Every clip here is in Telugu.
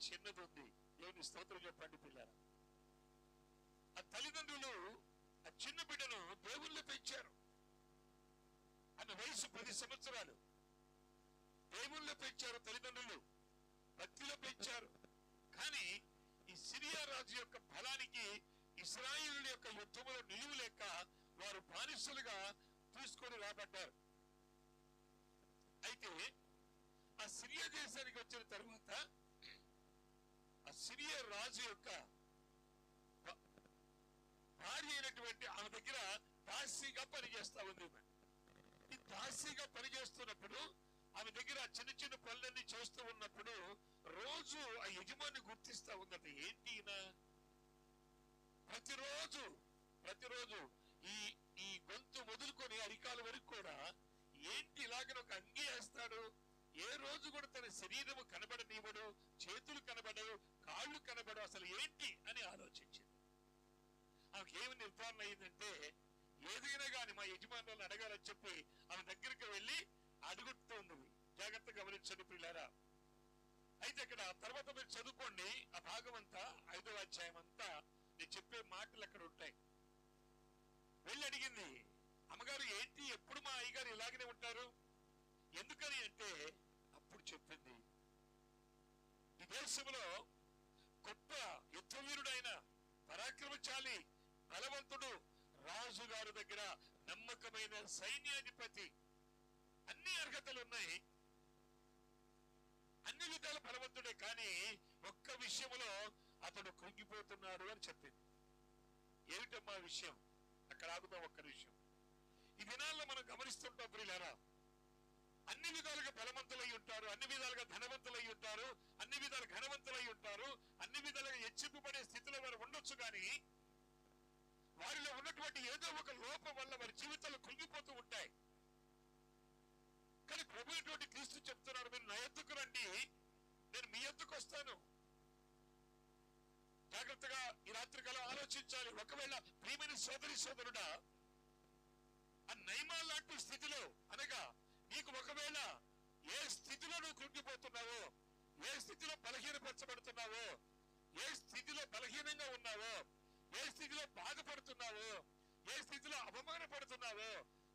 చిన్నది ఉంది దేవుని స్తోత్రం చెప్పండి పిల్లరా ఆ తల్లిదండ్రులు ఆ చిన్న బిడ్డను దేవుళ్ళు పెంచారు అన్న వయసు పది సంవత్సరాలు. దేవుళ్ళు పెంచారు తల్లిదండ్రులు. భక్తిలో పెంచారు కానీ ఈ సిరియా రాజు యొక్క బలానికి ఇస్రాయిల్ యొక్క యుద్ధములో నిలువు లేక వారు బానిసలుగా తీసుకొని రాబడ్డారు. అయితే ఆ సిరియా దేశానికి వచ్చిన తరువాత సిరియ రాజు యొక్క భార్య అయినటువంటి ఆమె దగ్గర దాసిగా పనిచేస్తా ఉంది ఈ దాసిగా పనిచేస్తున్నప్పుడు ఆమె దగ్గర చిన్న చిన్న పనులన్నీ చేస్తూ ఉన్నప్పుడు రోజు ఆ యజమాని గుర్తిస్తా ఉందట ఏంటి ప్రతిరోజు ప్రతిరోజు ఈ ఈ గొంతు వదులుకొని అరికాల వరకు కూడా ఏంటి ఇలాగ ఒక అంగీ వేస్తాడు? ఏ రోజు కూడా తన శరీరము కనబడనివ్వడు చేతులు కనబడవు కాళ్ళు కనబడవు అసలు ఏంటి అని ఆలోచించింది. ఆమెకి ఏమి నిర్ధారణ అయిందంటే ఏదైనా కానీ మా యజమానులను అడగాలని చెప్పి ఆమె దగ్గరికి వెళ్ళి అడుగుతుంది జాగ్రత్త గమనించండి పిల్లారా అయితే ఇక్కడ తర్వాత మీరు చదువుకోండి ఆ భాగం అంతా ఐదవ అధ్యాయం అంతా నేను చెప్పే మాటలు అక్కడ ఉంటాయి. వెళ్ళి అడిగింది అమ్మగారు ఏంటి ఎప్పుడు మా అయ్యగారు ఇలాగనే ఉంటారు? ఎందుకని అంటే చెప్పింది. ఈ దేశంలో గొప్ప యుద్ధవీరుడైన పరాక్రమశాలి బలవంతుడు రాజు గారి దగ్గర నమ్మకమైన సైన్యాధిపతి అన్ని అర్హతలు ఉన్నాయి. అన్ని విధాల బలవంతుడే కానీ ఒక్క విషయంలో అతడు కృంగిపోతున్నాడు అని చెప్పింది. ఏమిటమ్మా విషయం? అక్కడ ఆగుదాం ఒక్క విషయం ఈ దినాల్లో మనం గమనిస్తుంటాం ప్రియులారా అన్ని విధాలుగా బలవంతులై విధాలుగా ధనవంతులై ఉంటారు అన్ని విధాలు ఘనవంతులై ఉంటారు అన్ని విధాలుగా హెచ్చింపబడే స్థితిలో వారు ఉండొచ్చు కానీ వారిలో ఉన్నటువంటి ఏదో ఒక లోపం వల్ల వారి జీవితాలు కుంగిపోతూ ఉంటాయి. కానీ ప్రభు క్రీస్తు చెప్తున్నారు మీరు నా ఎత్తుకు రండి నేను మీ ఎత్తుకు వస్తాను. జాగ్రత్తగా ఈ రాత్రి కాలం ఆలోచించాలి. ఒకవేళ ప్రియమైన సోదరి సోదరుడా ఆ నైమా లాంటి స్థితిలో అనగా నీకు ఒకవేళ ఏ స్థితిలో నువ్వు కృంగిపోతున్నావో ఏ స్థితిలో బలహీనపరచబడుతున్నావో ఏ స్థితిలో బలహీనంగా ఉన్నావో ఏ స్థితిలో బాధపడుతున్నావో ఏ స్థితిలో అవమానపడుతున్నావో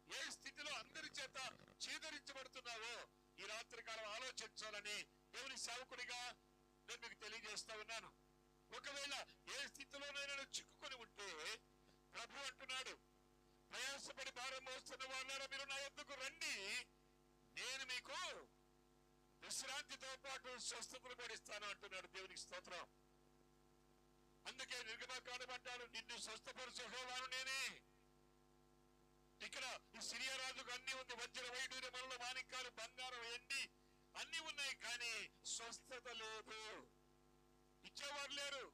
ఏ స్థితిలో అందరి చేత చీదరించబడుతున్నావో ఈ రాత్రి కాలం ఆలోచించాలని దేవుని సేవకుడిగా నేను మీకు తెలియజేస్తా ఉన్నాను. ఒకవేళ ఏ స్థితిలోనైనా చిక్కుకొని ఉంటే ప్రభు అంటున్నాడు ప్రయాసపడి భారం మోస్తున్న వాళ్ళారా మీరు నా ఎందుకు రండి. నేను మీకు విశ్రాంతితో పాటు స్వస్థతను కూడా ఇస్తాను అంటున్నాడు దేవునికి స్తోత్రం. అందుకే నిర్గమకాండం నిన్ను స్వస్థపరచుకోవాను నేనే. ఇక్కడ ఈ సిరియా రాజుకు అన్ని ఉంది. వజ్ర వైడూర్య మనలో మాణిక్యాలు బంగారం ఎండి అన్ని ఉన్నాయి కానీ స్వస్థత లేదు. ఇచ్చేవారు లేరు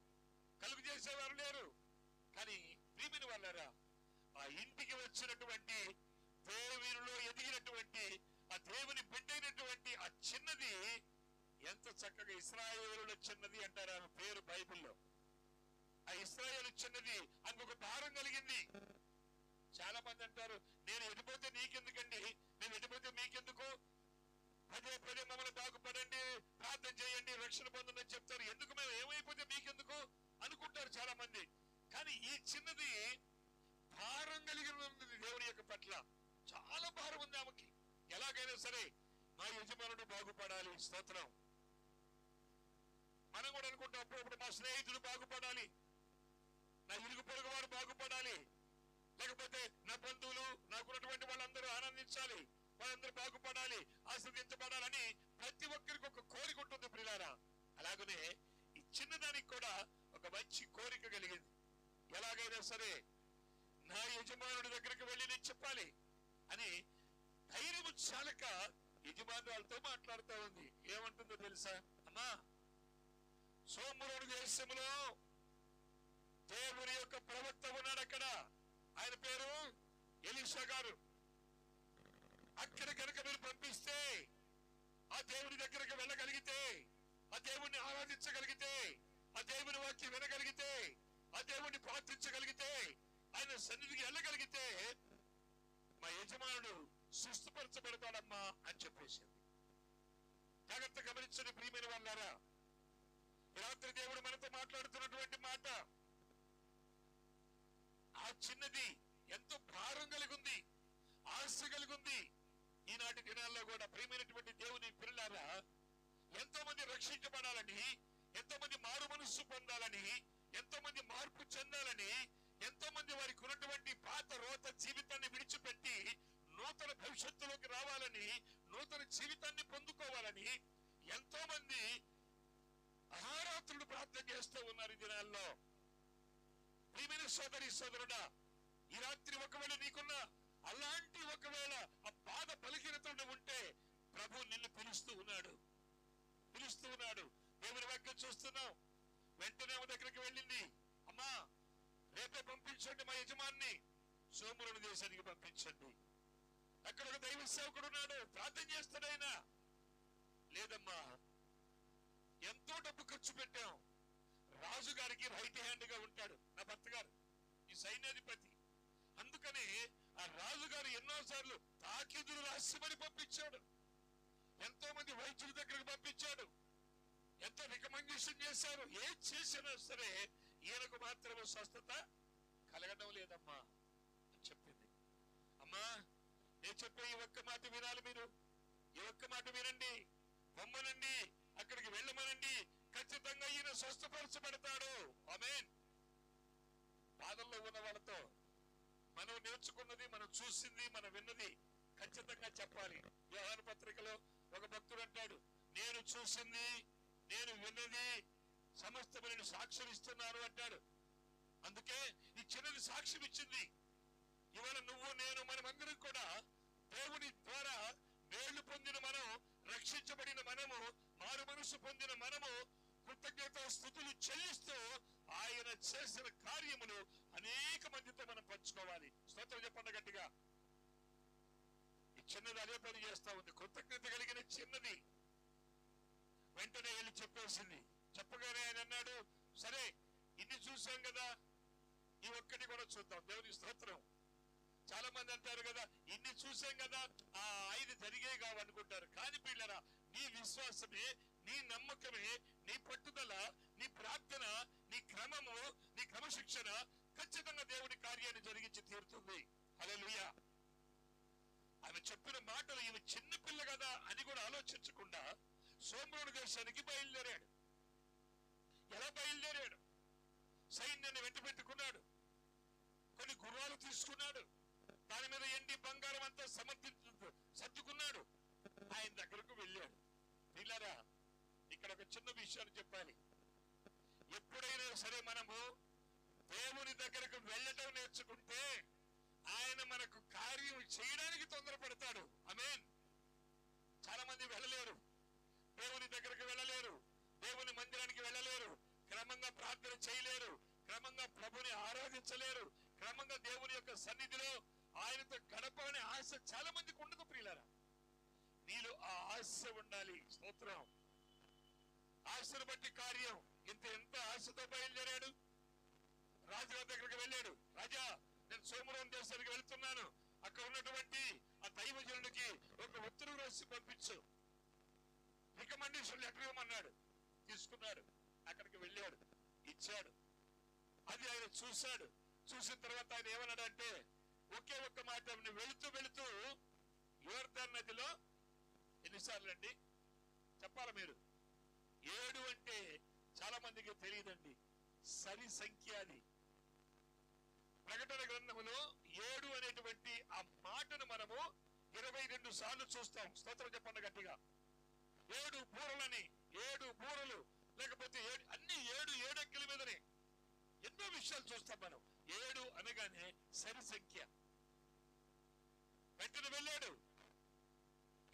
కలుగు చేసేవారు లేరు. కానీ ప్రియమైన వాళ్ళారా ఆ ఇంటికి వచ్చినటువంటి దేవునిలో ఎదిగినటువంటి ఆ దేవుని బిడ్డైనటువంటి ఆ చిన్నది ఎంత చక్కగా ఇస్రాయేలుల చిన్నది అంటారు ఆమె పేరు బైబిల్లో. ఆ ఇస్రాయేల్ చిన్నది అందుకు ఒక భారం కలిగింది. చాలా మంది అంటారు నేను ఎడిపోతే నీకెందుకండి? నేను ఎడిపోతే మీకెందుకు? పదే పదే మమ్మల్ని బాగుపడండి ప్రార్థన చేయండి రక్షణ పొందని చెప్తారు. ఎందుకు మేము ఏమైపోతే మీకెందుకు? అనుకుంటారు చాలా మంది కానీ ఈ చిన్నది భారం కలిగి ఉంది దేవుని యొక్క పట్ల. చాలా భారం ఉంది ఆమెకి. ఎలాగైనా సరే మా యజమానుడు బాగుపడాలి. స్తోత్రం. మనం కూడా అనుకుంటాం అప్పుడప్పుడు మా స్నేహితుడు బాగుపడాలి. నా ఇరుగు పొరుగు వాడు బాగుపడాలి. లేకపోతే నా బంధువులు నాకున్నటువంటి వాళ్ళందరూ ఆనందించాలి. వాళ్ళందరూ బాగుపడాలి ఆస్వాదించబడాలని ప్రతి ఒక్కరికి ఒక కోరిక ఉంటుంది ప్రిలారా అలాగనే ఈ చిన్నదానికి కూడా ఒక మంచి కోరిక కలిగింది. ఎలాగైనా సరే నా యజమానుడి దగ్గరికి వెళ్ళి నేను చెప్పాలి అని ధైర్యము చాలక యజమానురాలతో మాట్లాడుతూ ఉంది ఏమంటుందో తెలుసా? అమ్మా సోమరుడు దేశంలో దేవుని యొక్క ప్రవక్త ఉన్నాడు అక్కడ. ఆయన పేరు ఎలీషా గారు. అక్కడ కనుక మీరు పంపిస్తే ఆ దేవుని దగ్గరకు వెళ్ళగలిగితే ఆ దేవుణ్ణి ఆరాధించగలిగితే ఆ దేవుని వాక్యం వినగలిగితే ఆ దేవుణ్ణి ప్రార్థించగలిగితే ఆయన సన్నిధికి వెళ్ళగలిగితే మా యజమానుడు స్వస్థపరచబడతాడమ్మా అని చెప్పేసింది జాగ్రత్త గమనించని ప్రియమైన వాళ్ళారా. రాత్రి దేవుడు మనతో మాట్లాడుతున్నటువంటి మాట. ఆ చిన్నది ఎంతో భారం కలిగింది ఆశ కలిగింది. ఈనాటి దినాల్లో కూడా ప్రియమైనటువంటి దేవుని పిల్లారా ఎంతో మంది రక్షించబడాలని ఎంతో మంది మారు మనస్సు పొందాలని ఎంతో మంది మార్పు చెందాలని ఎంతో మంది వారికి ఉన్నటువంటి పాత రోత జీవితాన్ని విడిచి నూతన భవిష్యత్తులోకి రావాలని నూతన జీవితాన్ని పొందుకోవాలని ఎంతో మంది అహారాత్రులు ప్రార్థన చేస్తూ ఉన్నారు ఈ దినాల్లో. ప్రియమైన సోదరి సోదరుడా ఈ రాత్రి ఒకవేళ నీకున్న అలాంటి ఒకవేళ ఆ బాధ బలహీనతలు ఉంటే ప్రభు నిన్ను పిలుస్తూ ఉన్నాడు. పిలుస్తూ ఉన్నాడు. దేవుని వాక్యం చూస్తున్నావు వెంటనే ఆమె దగ్గరికి వెళ్ళింది. అమ్మా రేపే పంపించండి మా యజమాన్ని. సోమురుని దేశానికి పంపించండి. దైవ సేవకుడు ఉన్నాడు. ప్రార్థన చేస్తాడైనా లేదమ్మా ఎంతో డబ్బు ఖర్చు పెట్టాం. రాజు గారికి రైట్ హ్యాండ్గా ఉంటాడు నా భర్త గారు ఈ సైన్యాధిపతి. అందుకని ఆ రాజు గారు ఎన్నోసార్లు తాకిదులు రాసిమని పంపించాడు. ఎంతో మంది వైద్యుల దగ్గరకు పంపించాడు. ఎంతో రికమెండేషన్ చేశారు. ఏం చేసినా సరే ఈయనకు మాత్రమే స్వస్థత కలగడం లేదమ్మా అని చెప్పింది. అమ్మా నేను చెప్పే ఈ ఒక్క మాట వినాలి మీరు. ఈ ఒక్క మాట వినండి. పొమ్మనండి అక్కడికి వెళ్ళమనండి. ఖచ్చితంగా ఈయన స్వస్థపరచబడతాడు. ఆమేన్. బాధల్లో ఉన్న వాళ్ళతో మనం నేర్చుకున్నది మనం చూసింది మనం విన్నది ఖచ్చితంగా చెప్పాలి. వ్యవహార పత్రికలో ఒక భక్తుడు అంటాడు నేను చూసింది నేను విన్నది సమస్తమైన సాక్షులు ఇస్తున్నారు అంటాడు. అందుకే ఈ చిన్నది సాక్ష్యం ఇచ్చింది. ఇవాళ నువ్వు నేను మనమందరం కూడా దేవుని ద్వారా మేళ్ళు పొందిన మనం రక్షించబడిన మనము మారు మనసు పొందిన మనము కృతజ్ఞత స్థుతులు చెల్లిస్తూ ఆయన చేసిన కార్యములు అనేక మందితో మనం పంచుకోవాలి. స్తోత్రం చెప్పండి గట్టిగా. ఈ చిన్నది అదే పని చేస్తా ఉంది. కృతజ్ఞత కలిగిన చిన్నది. వెంటనే వెళ్ళి చెప్పేసింది చెప్పగానే ఆయన అన్నాడు సరే ఇది చూసాం కదా ఈ ఒక్కటి కూడా చూద్దాం. దేవుని స్తోత్రం. చాలా మంది అంటారు కదా ఇన్ని చూసాం కదా ఆ ఐదు జరిగే కావనుకుంటారు కానీ పిల్లరా నీ విశ్వాసమే నీ నమ్మకమే నీ పట్టుదల నీ ప్రార్థన నీ క్రమము నీ క్రమశిక్షణ ఖచ్చితంగా దేవుడి కార్యాన్ని జరిగించి తీరుతుంది. అలలుయ ఆమె చెప్పిన మాటలు ఈమె చిన్నపిల్ల కదా అని కూడా ఆలోచించకుండా సోమరుడు దేశానికి బయలుదేరాడు. ఎలా బయలుదేరాడు? సైన్యాన్ని వెంట పెట్టుకున్నాడు కొన్ని గుర్రాలు తీసుకున్నాడు. దాని మీద ఎండి బంగారం అంతా సమర్పించు సర్దుకున్నాడు. ఆయన దగ్గరకు వెళ్ళాడు. పిల్లరా ఇక్కడ ఒక చిన్న విషయాన్ని చెప్పాలి. ఎప్పుడైనా సరే మనము దేవుని దగ్గరకు వెళ్ళటం నేర్చుకుంటే ఆయన మనకు కార్యం చేయడానికి తొందరపడతాడు. అమేన్ చాలా మంది వెళ్ళలేరు. దేవుని దగ్గరకు వెళ్ళలేరు. దేవుని మందిరానికి వెళ్ళలేరు. క్రమంగా ప్రార్థన చేయలేరు. క్రమంగా ప్రభుని ఆరాధించలేరు. క్రమంగా దేవుని యొక్క సన్నిధిలో ఆయనతో గడపాలనే ఆశ చాలా మందికి ఉండదు ప్రియులారా. నీలో ఆ ఆశ ఉండాలి. స్తోత్రం. ఆశను బట్టి కార్యం. ఇంత ఎంత ఆశతో బయలుదేరాడు? రాజుగారి దగ్గరికి వెళ్ళాడు. రాజా నేను సోమరం దేశానికి వెళ్తున్నాను. అక్కడ ఉన్నటువంటి ఆ దైవజనుడికి ఒక ఉత్తరం రాసి పంపించు. రికమెండేషన్ లెటర్ ఇవ్వమన్నాడు. తీసుకున్నాడు. అక్కడికి వెళ్ళాడు. ఇచ్చాడు. అది ఆయన చూశాడు. చూసిన తర్వాత ఆయన ఏమన్నాడంటే ఒకే ఒక్క మాట వెళుతూ వెళుతూ యువర్ధన్ నదిలో ఎన్నిసార్లు అండి చెప్పాలి మీరు? ఏడు అంటే చాలా మందికి తెలియదండి. సరి సంఖ్య అది. ప్రకటన గ్రంథములో ఏడు అనేటువంటి ఆ మాటను మనము ఇరవై రెండు సార్లు చూస్తాం. స్తోత్రం చెప్పండి గట్టిగా. ఏడు బూరలని ఏడు బూరలు లేకపోతే ఏడు అన్ని ఏడు ఏడంకెల మీదనే ఎన్నో విషయాలు చూస్తాం మనం. ఏడు అనగానే సరి సంఖ్య వెంటనే వెళ్ళాడు.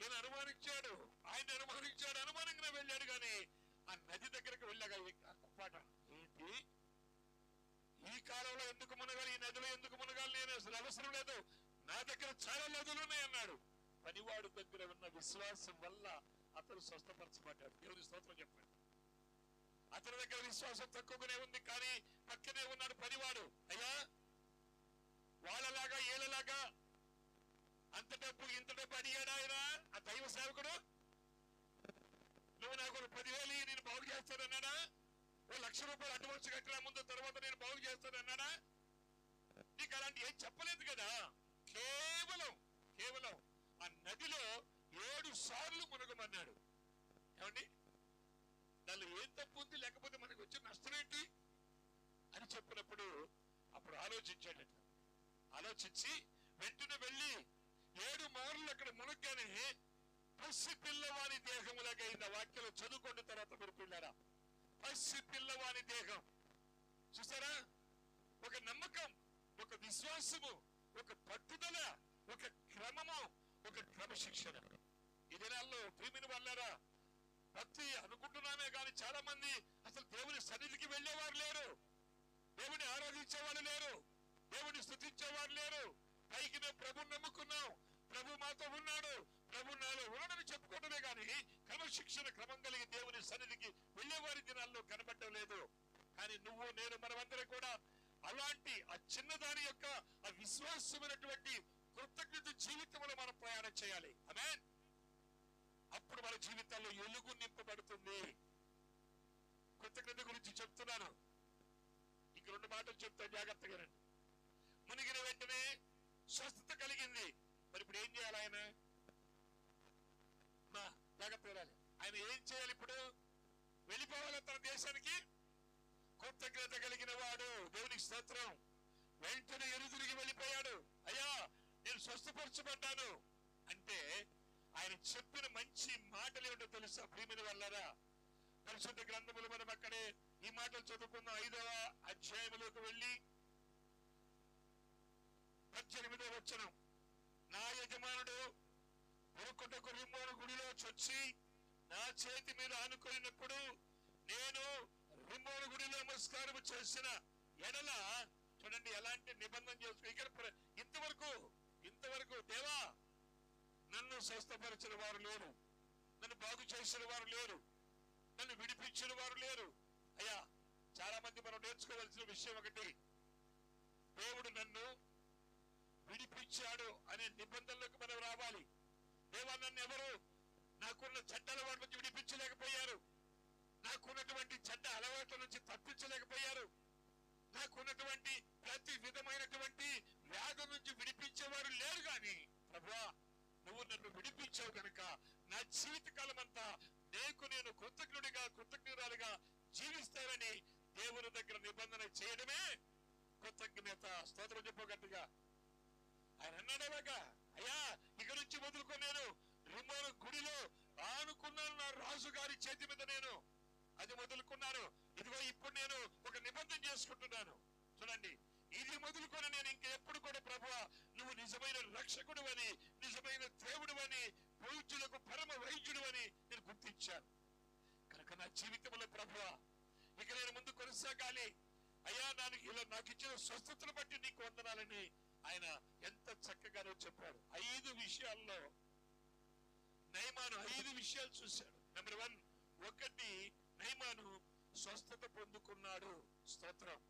ఈయన అనుమానించాడు. ఆయన అనుమానించాడు. అనుమానంగా వెళ్ళాడు కానీ ఆ నది దగ్గరకు వెళ్ళాగా కుప్పాట ఏంటి? ఈ కాలంలో ఎందుకు మునగాలి? ఈ నదిలో ఎందుకు మునగాలి? నేను అసలు అవసరం లేదు. నా దగ్గర చాలా నదులు ఉన్నాయి అన్నాడు. పనివాడు దగ్గర ఉన్న విశ్వాసం వల్ల అతను స్వస్థపరచబడ్డాడు. దేవుని స్తోత్రం చెప్పాడు. అతని దగ్గర విశ్వాసం తక్కువగానే ఉంది కానీ పక్కనే ఉన్నాడు పనివాడు. అయ్యా వాళ్ళలాగా ఏళ్ళలాగా అంత డబ్బు ఇంత డబ్బు అడిగాడు ఆయన? ఆ దైవ సేవకుడు? నువ్వు నాకు పదివేలు నేను బాగు చేస్తానన్నాడా? ఓ లక్ష రూపాయలు అడ్వాన్స్ కట్టిన ముందు తర్వాత నేను బాగు చేస్తానన్నాడా? నీకు అలాంటి ఏం చెప్పలేదు కదా? కేవలం కేవలం ఆ నదిలో ఏడు సార్లు మునగమన్నాడు. ఏమండి? దానిలో ఏం తప్పు ఉంది? లేకపోతే మనకు వచ్చిన నష్టం ఏంటి? అని చెప్పినప్పుడు అప్పుడు ఆలోచించాడట ఆలోచించి వెంటనే వెళ్ళి ఏడు మార్లు అక్కడ మునగ్గానే పసి పిల్లవాని ఆ వాక్యం చదువుకున్న తర్వాత మీరు పిల్లరా. పసి పిల్లవాని దేహం. చూసారా? ఒక నమ్మకం ఒక విశ్వాసము ఒక పట్టుదల ఒక క్రమము ఒక క్రమశిక్షణ. ఈ దినాల్లో ప్రేమిని వాళ్ళారా భక్తి అనుకుంటున్నామే కానీ చాలా మంది అసలు దేవుని సన్నిధికి వెళ్ళేవారు లేరు. దేవుని ఆరాధించేవాళ్ళు లేరు. దేవుని స్థుతించేవారు లేరు. పైకి మేము ప్రభు నమ్ముకున్నాం. ప్రభు మాతో ఉన్నాడు. ప్రభు నాలో ఉన్నాడని చెప్పుకోవడమే కానీ క్రమశిక్షణ క్రమం కలిగి దేవుని సన్నిధికి వెళ్ళేవారి దినాల్లో కనబడటం లేదు. కానీ నువ్వు నేను మనమందరం కూడా అలాంటి ఆ చిన్నదాని యొక్క ఆ విశ్వాసమైనటువంటి కృతజ్ఞత జీవితంలో మనం ప్రయాణం చేయాలి. అమెన్ అప్పుడు మన జీవితాల్లో ఎలుగు నింపబడుతుంది. కృతజ్ఞత గురించి చెప్తున్నాను. ఇంక రెండు మాటలు చెప్తాను జాగ్రత్తగా రండి. మునిగిన వెంటనే స్వస్థత కలిగింది. మరి ఇప్పుడు ఏం చేయాలి ఆయన? మా జాగ్రత్తగా రాలి ఆయన ఏం చేయాలి ఇప్పుడు? వెళ్ళిపోవాలి తన దేశానికి. కృతజ్ఞత కలిగిన వాడు. దేవునికి స్తోత్రం. వెంటనే ఎరుదిరిగి వెళ్ళిపోయాడు. అయ్యా నేను స్వస్థపరచబడ్డాను. అంటే ఆయన చెప్పిన మంచి మాటలు ఏమిటో తెలుసా? ప్రియమైన వల్లరా పరిశుద్ధ గ్రంథములు మనం అక్కడే ఈ మాటలు చదువుకున్న ఐదవ అధ్యాయములోకి వెళ్ళి పద్దెనిమిదో వచ్చనం నా యజమానుడు ఉరుకుటకు రిమ్మోను గుడిలో చొచ్చి నా చేతి మీద ఆనుకున్నప్పుడు నేను రిమ్మోను గుడిలో నమస్కారం చేసిన ఎడల చూడండి ఎలాంటి నిబంధన చేసుకో ఇక్కడ ఇంతవరకు ఇంతవరకు దేవా నన్ను స్వస్థపరిచిన వారు లేరు. నన్ను బాగు చేసిన వారు లేరు. నన్ను విడిపించిన వారు లేరు. అయ్యా చాలా మంది మనం నేర్చుకోవాల్సిన విషయం ఒకటి. దేవుడు నన్ను విడిపించాడు అనే నిబంధనలకు మనం రావాలి. దేవా నన్ను ఎవరు? నాకున్న చెడ్డ అలవాటు నుంచి విడిపించలేకపోయారు. నాకున్నటువంటి చెడ్డ అలవాట్ల నుంచి తప్పించలేకపోయారు. నాకున్నటువంటి ప్రతి విధమైనటువంటి వ్యాధి నుంచి విడిపించేవారు లేరు కానీ ప్రభువా నువ్వు నన్ను విడిపించావు కనుక నా జీవితకాలం అంతా నీకు నేను కృతజ్ఞుడిగా కృతజ్ఞురాలుగా జీవిస్తానని దేవుని దగ్గర నిబంధన చేయడమే కృతజ్ఞత. స్తోత్రం చెప్పగట్టుగా ఆయన అన్నాడేలాగా అయ్యా ఇక నుంచి వదులుకున్నాను నేను గుడిలో ఆనుకున్నాను నా రాజు గారి చేతి మీద నేను. అది వదులుకున్నాను ఇదిగో ఇప్పుడు నేను ఒక నిబంధన చేసుకుంటున్నాను. చూడండి ఇది మొదలుకొని నేను ఇంకా ఎప్పుడు కూడా ప్రభు నువ్వు నిజమైన రక్షకుడు అని నిజమైన దేవుడు అని పూజ్యులకు పరమ వైద్యుడు అని నేను గుర్తించాను. కనుక నా జీవితంలో ప్రభు ఇక నేను ముందు కొనసాగాలి. అయ్యా నాకు ఇలా నాకు ఇచ్చిన స్వస్థతను బట్టి నీకు వందనాలని ఆయన ఎంత చక్కగానో చెప్పాడు. ఐదు విషయాల్లో నయమాను ఐదు విషయాలు చూశాడు. నెంబర్ వన్ ఒకటి నయమాను స్వస్థత పొందుకున్నాడు. స్తోత్రం.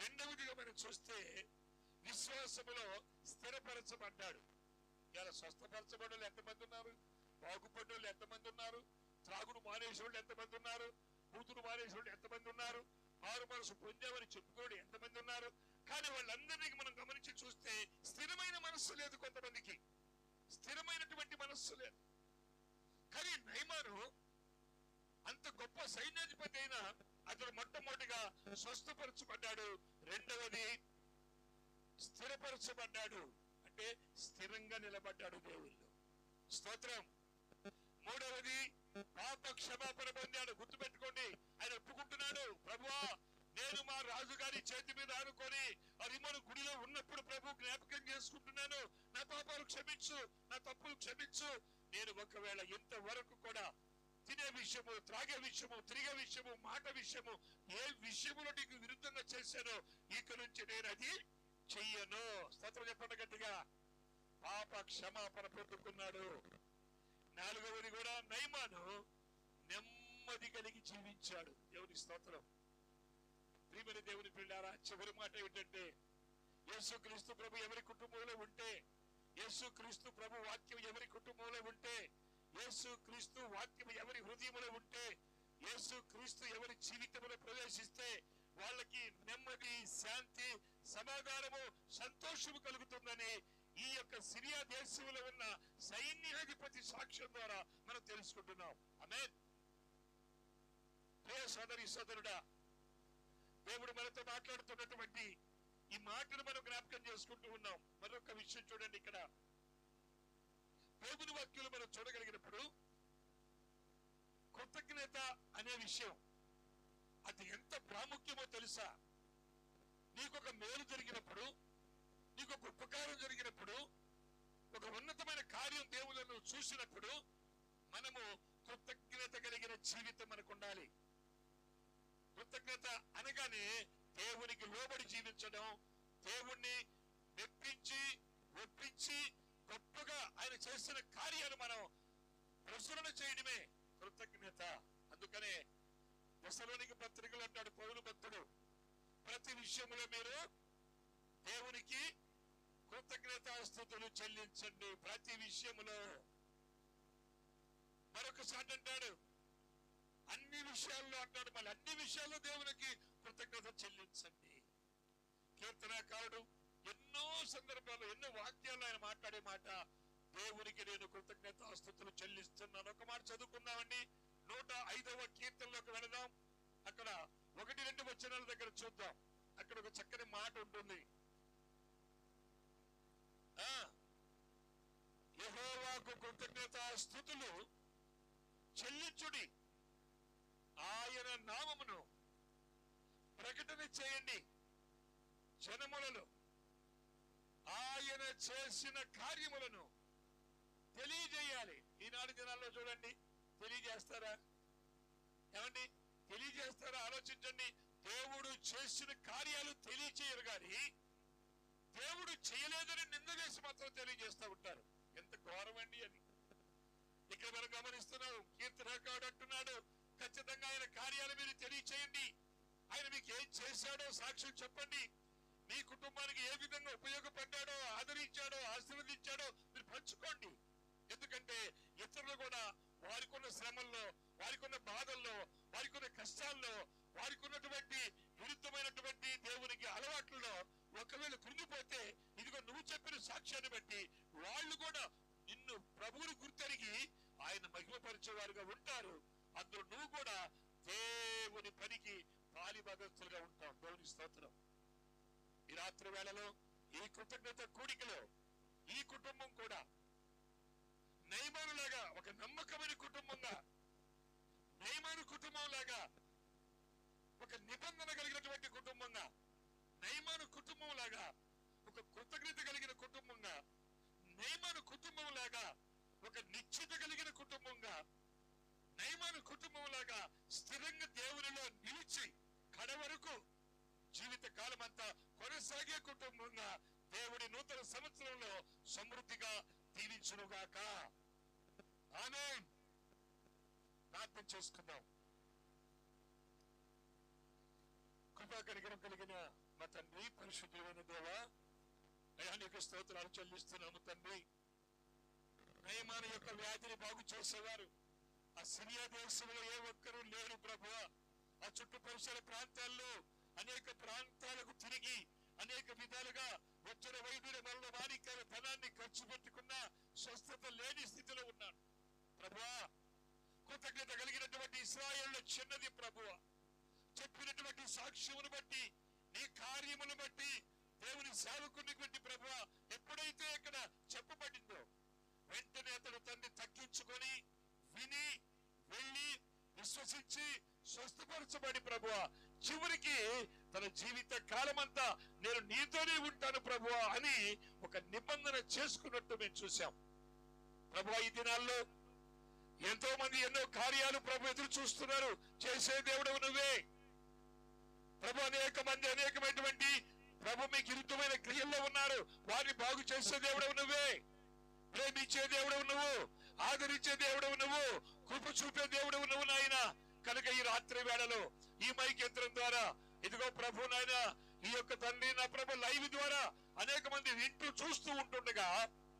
రెండవదిగా మనం చూస్తే విశ్వాసములో స్థిరపరచబడ్డాడు. ఇలా స్వస్థపరచబడలు ఎంతమంది ఉన్నారు? బాగుపడ్డోళ్ళు ఎంతమంది ఉన్నారు? త్రాగుడు మానేసేవాళ్ళు ఎంతమంది ఉన్నారు? కూతురు మానేసేవాళ్ళు ఎంతమంది ఉన్నారు? ఆరు మనసు పొందామని చెప్పుకోడు ఎంతమంది ఉన్నారు? కానీ వాళ్ళందరినీ మనం గమనించి చూస్తే స్థిరమైన మనస్సు లేదు కొంతమందికి. స్థిరమైనటువంటి మనస్సు లేదు. కానీ నైమాను అంత గొప్ప సైన్యాధిపతి అయినా అతడు మొట్టమొదటిగా స్వస్థపరచబడ్డాడు. రెండవది స్థిరపరచబడ్డాడు. అంటే స్థిరంగా నిలబడ్డాడు దేవుళ్ళు స్తోత్రం. మూడవది పాప క్షమాపణ పొందాడు. గుర్తుపెట్టుకోండి ఆయన ఒప్పుకుంటున్నాడు. ప్రభువా నేను మా రాజుగారి చేతి మీద ఆనుకొని మన గుడిలో ఉన్నప్పుడు ప్రభు జ్ఞాపకం చేసుకుంటున్నాను. నా పాపాలు క్షమించు నా తప్పులు క్షమించు. నేను ఒకవేళ ఇంతవరకు కూడా తినే విషయము త్రాగే విషయము తిరిగే విషయము మాట విషయము ఏ విషయములో నీకు విరుద్ధంగా చేశానో ఇక నుంచి నేను అది చెయ్యను. స్తోత్రం చెప్పండి గట్టిగా. పాప క్షమాపణ పొందుకున్నాడు. నాలుగవది కూడా నైమాను నెమ్మది కలిగి జీవించాడు. దేవుని స్తోత్రం. ప్రియమైన దేవుని పిల్లారా చివరి మాట ఏమిటంటే యేసు క్రీస్తు ప్రభు ఎవరి కుటుంబంలో ఉంటే యేసు క్రీస్తు ప్రభు వాక్యం ఎవరి కుటుంబంలో ఉంటే యేసు క్రీస్తు వాక్యం ఎవరి హృదయంలో ఉంటే యేసు క్రీస్తు ఎవరి జీవితంలో ప్రవేశిస్తే వాళ్ళకి నెమ్మది శాంతి సమాధానము సంతోషము కలుగుతుందని ఈ యొక్క సిరియా దేశంలో ఉన్న సైన్యాధిపతి సాక్ష్యం ద్వారా మనం తెలుసుకుంటున్నాం. ఆమె ప్రియ సోదరి సోదరుడా దేవుడు మనతో మాట్లాడుతున్నటువంటి ఈ మాటను మనం జ్ఞాపకం చేసుకుంటూ ఉన్నాం. మరొక విషయం చూడండి ఇక్కడ. దేవుని వాక్యులు మనం చూడగలిగినప్పుడు కృతజ్ఞత అనే విషయం అది ఎంత ప్రాముఖ్యమో తెలుసా? నీకు ఒక మేలు జరిగినప్పుడు నీకు ఒక ఉపకారం జరిగినప్పుడు ఒక ఉన్నతమైన కార్యం దేవులను చూసినప్పుడు మనము కృతజ్ఞత కలిగిన జీవితం మనకు ఉండాలి. కృతజ్ఞత అనగానే దేవునికి లోబడి జీవించడం దేవుణ్ణి మెప్పించి ఒప్పించి గొప్పగా ఆయన చేసిన కార్యాలు మనం ప్రచురణ చేయడమే కృతజ్ఞత. అందుకనే దశలోనికి పత్రికలు అంటాడు పౌరు భక్తుడు ప్రతి విషయంలో మీరు దేవునికి కృతజ్ఞతాస్థుతులు చెల్లించండి ప్రతి విషయములో మరొకసారి అంటాడు అన్ని విషయాల్లో అంటాడు మళ్ళీ అన్ని విషయాల్లో దేవునికి కృతజ్ఞత చెల్లించండి. కీర్తనాకారుడు ఎన్నో సందర్భాల్లో ఎన్నో వాక్యాలు ఆయన మాట్లాడే మాట దేవునికి నేను కృతజ్ఞతాస్థుతులు చెల్లిస్తున్నాను. ఒక మాట చదువుకుందామండి. నూట ఐదవ కీర్తనలోకి వెళదాం. అక్కడ ఒకటి రెండు వచనాల దగ్గర చూద్దాం. అక్కడ ఒక చక్కని మాట ఉంటుంది. ఆ యెహోవాకు కృతజ్ఞతాస్థుతులు చెల్లించుడి. ఆయన నామమును ప్రకటన చేయండి. జనములలో ఆయన చేసిన కార్యములను తెలియజేయాలి. ఈనాడు దినాల్లో చూడండి తెలియజేస్తారా? ఏమండి? తెలియజేస్తారా? ఆలోచించండి. దేవుడు చేసిన కార్యాలు తెలియచేయరు గాని దేవుడు చేయలేదని నింద చేసి మాత్రం తెలియజేస్తూ ఉంటారు. ఎంత ఘోరమండి అండి అది. ఇక్కడ మనం గమనిస్తున్నాం కీర్తనకాడు అంటున్నాడు ఖచ్చితంగా ఆయన కార్యాలు మీరు తెలియచేయండి. ఆయన మీకు ఏం చేశాడో సాక్ష్యం చెప్పండి. మీ కుటుంబానికి ఏ విధంగా ఉపయోగపడ్డాడో ఆదరించాడో ఆశీర్వదించాడో మీరు పంచుకోండి. ఎందుకంటే ఇతరులు కూడా వారికి ఉన్న శ్రమల్లో వారికి ఉన్న బాధల్లో వారికి ఉన్న కష్టాల్లో వారికి ఉన్నటువంటి విరుద్ధమైనటువంటి దేవునికి అలవాట్లలో ఒకవేళ కృంగిపోతే ఇదిగో నువ్వు చెప్పిన సాక్ష్యాన్ని బట్టి వాళ్ళు కూడా నిన్ను ప్రభువుని గుర్తెరిగి ఆయన మహిమపరిచేవారుగా ఉంటారు. అందులో నువ్వు కూడా దేవుని పనికి పాలిభాగస్తులుగా ఉంటావు. దేవుని స్తోత్రం. ఈ రాత్రి వేళలో ఈ కృతజ్ఞత కూడికలో ఈ కుటుంబం కూడా నైమానులాగా ఒక నమ్మకమైన కుటుంబంగా నైమాను కుటుంబం లాగా ఒక నిబంధన కలిగినటువంటి కుటుంబంగా నైమాను కుటుంబం లాగా ఒక కృతజ్ఞత కలిగిన కుటుంబంగా నైమాను కుటుంబం లాగా ఒక నిశ్చిత కలిగిన కుటుంబంగా నైమాను కుటుంబం లాగా స్థిరంగా దేవునిలో నిలిచి కడ వరకు జీవిత కాలం అంతా కొనసాగే కుటుంబంగా దేవుడి నూతన సంవత్సరంలో సమృద్ధిగా దీవించునుగాక. ఆమె ప్రార్థన చేసుకుందాం. కృపా కలిగిన కలిగిన మా తండ్రి పరిశుద్ధమైన దేవా అయా స్తోత్రాలు చెల్లిస్తున్నాము తండ్రి. నయమాన యొక్క వ్యాధిని బాగు చేసేవారు. ఆ సిరియా దేశంలో ఏ ఒక్కరూ లేరు ప్రభు. ఆ చుట్టుపరిసర ప్రాంతాల్లో అనేక ప్రాంతాలకు తిరిగి అనేక విధాలుగా వచ్చిన వైద్యుల మరణ వారికి ధనాన్ని ఖర్చు పెట్టుకున్న స్వస్థత లేని స్థితిలో ఉన్నాడు. ప్రభువా కృతజ్ఞత కలిగినటువంటి ఇస్రాయేళ్ళ చిన్నది ప్రభువా. చెప్పినటువంటి సాక్ష్యమును బట్టి నీ కార్యమును బట్టి దేవుని సేవకుని బట్టి ప్రభువా ఎప్పుడైతే ఇక్కడ చెప్పబడిందో వెంటనే అతడు తండ్రి తగ్గించుకొని విని వెళ్ళి విశ్వసించి స్వస్థపరచబడి ప్రభువ. చివరికి తన జీవిత కాలమంతా నేను నీతోనే ఉంటాను ప్రభు అని ఒక నిబంధన చేసుకున్నట్టు మేము చూసాం ప్రభు ఈ దినాల్లో ఎంతో మంది ఎన్నో కార్యాలు ప్రభు ఎదురు చూస్తున్నారు. చేసే దేవుడు నువ్వే. ప్రభు అనేక మంది అనేకమైనటువంటి ప్రభు మీకు విరుద్ధమైన క్రియల్లో ఉన్నారు. వారిని బాగు చేసే దేవుడు నువ్వే. ప్రేమించే దేవుడు నువ్వు. ఆదరించే దేవుడు నువ్వు. కృప చూపే దేవుడు నువ్వు నాయన. కనుక ఈ రాత్రి వేళలో ఈ మైక్ యంత్రం ద్వారా. ఇదిగో ప్రభు నాయన ఈ యొక్క తండ్రి నా ప్రభు లైవ్ ద్వారా అనేక మంది వింటూ చూస్తూ ఉంటుండగా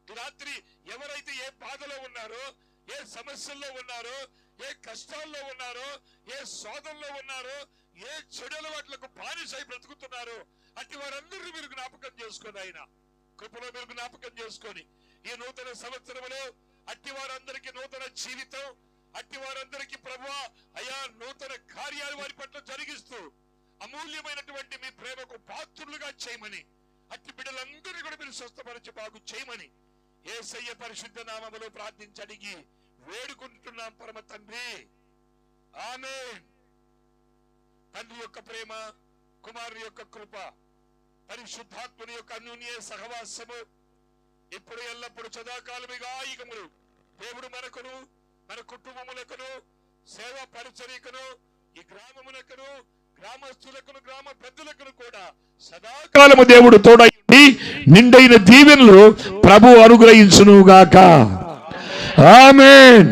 రాత్రి ఎవరైతే ఏ బాధలో ఉన్నారో ఏ సమస్యల్లో ఉన్నారో ఏ కష్టాల్లో ఉన్నారో ఏ శోధంలో ఉన్నారో ఏ చెడుల అలవాట్లకు బానిసై బ్రతుకుతున్నారో అట్టి వారందరినీ మీరు జ్ఞాపకం చేసుకొని ఆయన కృపలో మీరు జ్ఞాపకం చేసుకొని ఈ నూతన సంవత్సరంలో అట్టి వారందరికీ నూతన జీవితం అట్టి వారందరికీ ప్రభు అయా నూతన కార్యాలు వారి పట్ల జరిగిస్తూ అమూల్యమైనటువంటి మీ ప్రేమకు పాత్రులుగా చేయమని అట్టి బిడ్డలందరినీ కూడా మీరు స్వస్థపరిచి బాగు చేయమని ఏసయ్య పరిశుద్ధ నామములో ప్రార్థించడిగి వేడుకుంటున్నాం పరమ తండ్రి. ఆమె తండ్రి యొక్క ప్రేమ కుమారుని యొక్క కృప పరిశుద్ధాత్మని యొక్క అన్యోన్య సహవాసము ఇప్పుడు ఎల్లప్పుడు సదాకాలమిగా ఈగములు దేవుడు మనకును మన కుటుంబములకును సేవా పరిచర్యకును ఈ గ్రామమునకును గ్రామస్తులకును గ్రామ పెద్దలకును కూడా సదాకాలము దేవుడు తోడై నిండైన దీవెనలు ప్రభు అనుగ్రహించునుగాక. ఆమెన్.